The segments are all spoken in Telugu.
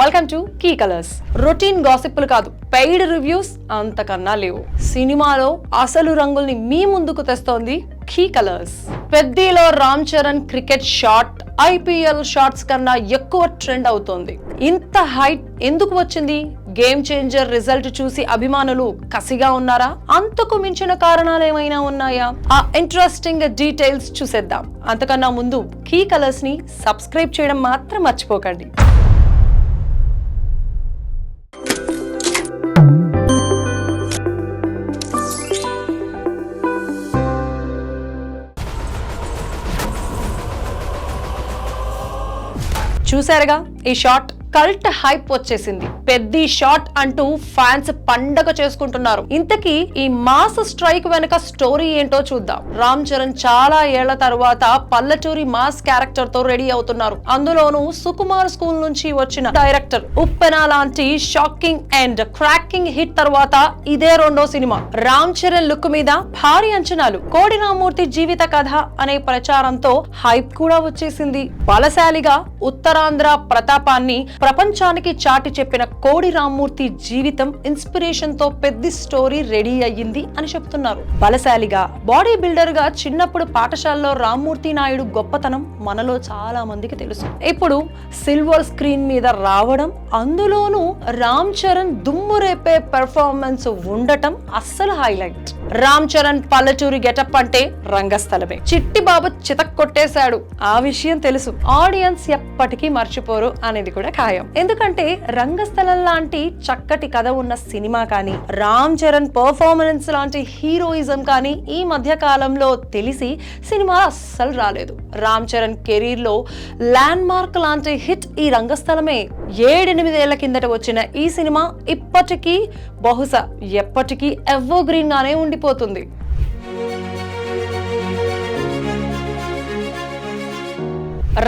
Welcome to key colours routine గాసిప్లు కాదు పెయిడ్ రివ్యూస్ అంతకన్నా లేవు. సినిమాలో అసలు రంగుల్ని మీ ముందుకు తెస్తోంది key colours పెద్దలో Ram Charan cricket shot IPL shots కన్నా ఎక్కువ ట్రెండ్ అవుతోంది. ఇంత హైట్ ఎందుకు వచ్చింది? గేమ్ చేంజర్ రిజల్ట్ చూసి అభిమానులు కసిగా ఉన్నారా? అంతకు మించిన కారణాలు ఏమైనా ఉన్నాయా? ఆ ఇంట్రెస్టింగ్ డీటెయిల్స్ చూసేద్దాం. అంతకన్నా ముందు కీ కలర్స్ని సబ్స్క్రైబ్ చేయడం మాత్రం మర్చిపోకండి. చూసారుగా ఈ షార్ట్ కల్ట్ హైప్ వచ్చేసింది. పెద్ద షాట్ అంటూ ఫ్యాన్స్ పండగ చేసుకుంటున్నారు. ఇంతకీ ఈ మాస్ స్ట్రైక్ వెనుక స్టోరీ ఏంటో చూద్దాం. రామ్ చరణ్ చాలా ఏళ్ళ తర్వాత పల్లెటూరి మాస్ క్యారెక్టర్తో రెడీ అవుతున్నారు. అందులోనూ సుకుమార్ స్కూల్ నుంచి వచ్చిన డైరెక్టర్ ఉప్పెన లాంటి షాకింగ్ అండ్ క్రాకింగ్ హిట్ తర్వాత ఇదే రెండో సినిమా. రామ్ చరణ్ లుక్ మీద భారీ అంచనాలు. కోడి రామూర్తి జీవిత కథ అనే ప్రచారంతో హైప్ కూడా వచ్చేసింది. బలశాలిగా ఉత్తరాంధ్ర ప్రతాపాన్ని ప్రపంచానికి చాటి చెప్పిన కోడి రామ్మూర్తి జీవితం ఇన్స్పిరేషన్తో పెద్ద స్టోరీ రెడీ అయ్యింది అని చెప్తున్నారు. బలశాలిగా బాడీ బిల్డర్గా చిన్నప్పుడు పాఠశాలలో రామ్మూర్తి నాయుడు గొప్పతనం మనలో చాలా మందికి తెలుసు. ఇప్పుడు సిల్వర్ స్క్రీన్ మీద రావడం అందులోనూ రామ్ చరణ్ దుమ్ము రేపే పెర్ఫార్మెన్స్ ఉండటం అస్సలు హైలైట్ రామ్ చరణ్ పల్లెటూరి గెటప్ అంటే రంగస్థలమే. చిట్టి బాబు చితక్ కొట్టేశాడు. ఆ విషయం తెలుసు. ఆడియన్స్ ఎప్పటికీ మర్చిపోరు అనేది కూడా ఖాయం. ఎందుకంటే రంగస్థలం లాంటి చక్కటి కథ ఉన్న సినిమా కానీ రామ్ చరణ్ పర్ఫార్మెన్స్ లాంటి హీరోయిజం కానీ ఈ మధ్య కాలంలో తెలిసి సినిమా అస్సలు రాలేదు. రామ్ చరణ్ కెరీర్లో ల్యాండ్ మార్క్ లాంటి హిట్ ఈ రంగస్థలమే. ఏడెనిమిదేళ్ళ కిందట వచ్చిన ఈ సినిమా ఇప్పటికీ బహుశా ఎప్పటికీ ఎవర్ గ్రీన్గానే ఉండిపోతుంది.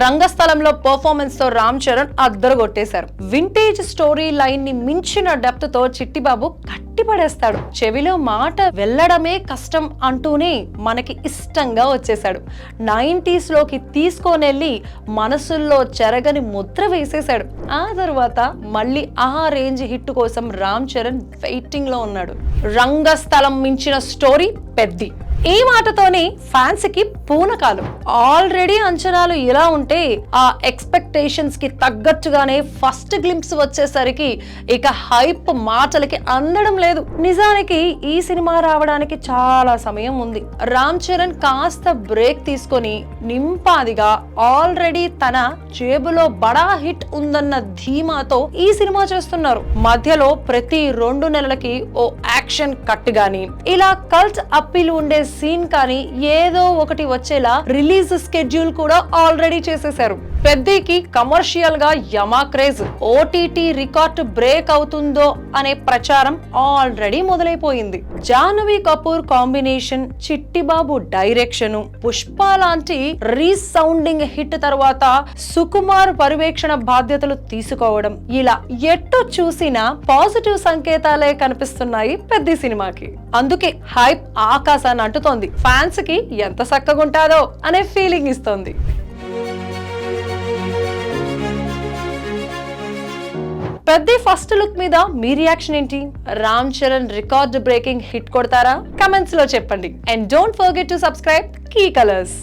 రంగస్థలంలో పర్ఫార్మెన్స్తో రామ్ చరణ్ అద్దరు కొట్టేశారు వింటేజ్ స్టోరీ లైన్ని మించిన డెప్త్తో చిట్టిబాబు కట్టిపడేస్తాడు. చెవిలో మాట వెళ్ళడమే కష్టం అంటూనే మనకి ఇష్టంగా వచ్చేసాడు నైంటీస్లోకి తీసుకొనెళ్ళి మనసుల్లో చెరగని ముద్ర వేసేశాడు. ఆ తర్వాత మళ్ళీ ఆ రేంజ్ హిట్ కోసం రామ్ చరణ్ వెయిటింగ్లో ఉన్నాడు. రంగస్థలం మించిన స్టోరీ పెద్ది. ఈ మాటతోనే ఫ్యాన్స్కి పూనకాలు. ఆల్రెడీ అంచనాలు ఇలా ఉంటే ఆ ఎక్స్పెక్టేషన్స్కి తగ్గట్టుగానే ఫస్ట్ గ్లింప్స్ వచ్చేసరికి ఇక హైప్ మాటలకి అందడం లేదు. నిజానికి ఈ సినిమా రావడానికి చాలా సమయం ఉంది. రామ్ చరణ్ కాస్త బ్రేక్ తీసుకొని నింపాదిగా ఆల్రెడీ తన జేబులో బడా హిట్ ఉందన్న ధీమాతో ఈ సినిమా చేస్తున్నారు. మధ్యలో ప్రతి రెండు నెలలకి ఓ యాక్షన్ కట్ గాని ఇలా కల్ట్ అప్పీలు ఉండే సీన్ కానీ ఏదో ఒకటి వచ్చేలా రిలీజ్ స్కెడ్యూల్ కూడా ఆల్రెడీ చేసేశారు. పెద్దకి కమర్షియల్గా యమా క్రేజ్ ఓటీటీ రికార్డ్ బ్రేక్ అవుతుందో అనే ప్రచారం already మొదలైపోయింది. Janhvi Kapoor combination Chittibabu direction. Pushpa లాంటి రీసౌండింగ్ హిట్ తర్వాత సుకుమార్ పర్యవేక్షణ బాధ్యతలు తీసుకోవడం. ఇలా ఎట్టు చూసినా పాజిటివ్ సంకేతాలే కనిపిస్తున్నాయి పెద్ద సినిమాకి. అందుకే హైప్ ఆకాశాన్ని అంటుతోంది. ఫ్యాన్స్కి ఎంత చక్కగుంటాదో అనే ఫీలింగ్ ఇస్తోంది. పెద్ద ఫస్ట్ లుక్ మీద మీ రియాక్షన్ ఏంటి? Ram Charan record breaking hit కొడతారా? కమెంట్స్లో చెప్పండి. And don't forget to subscribe key colours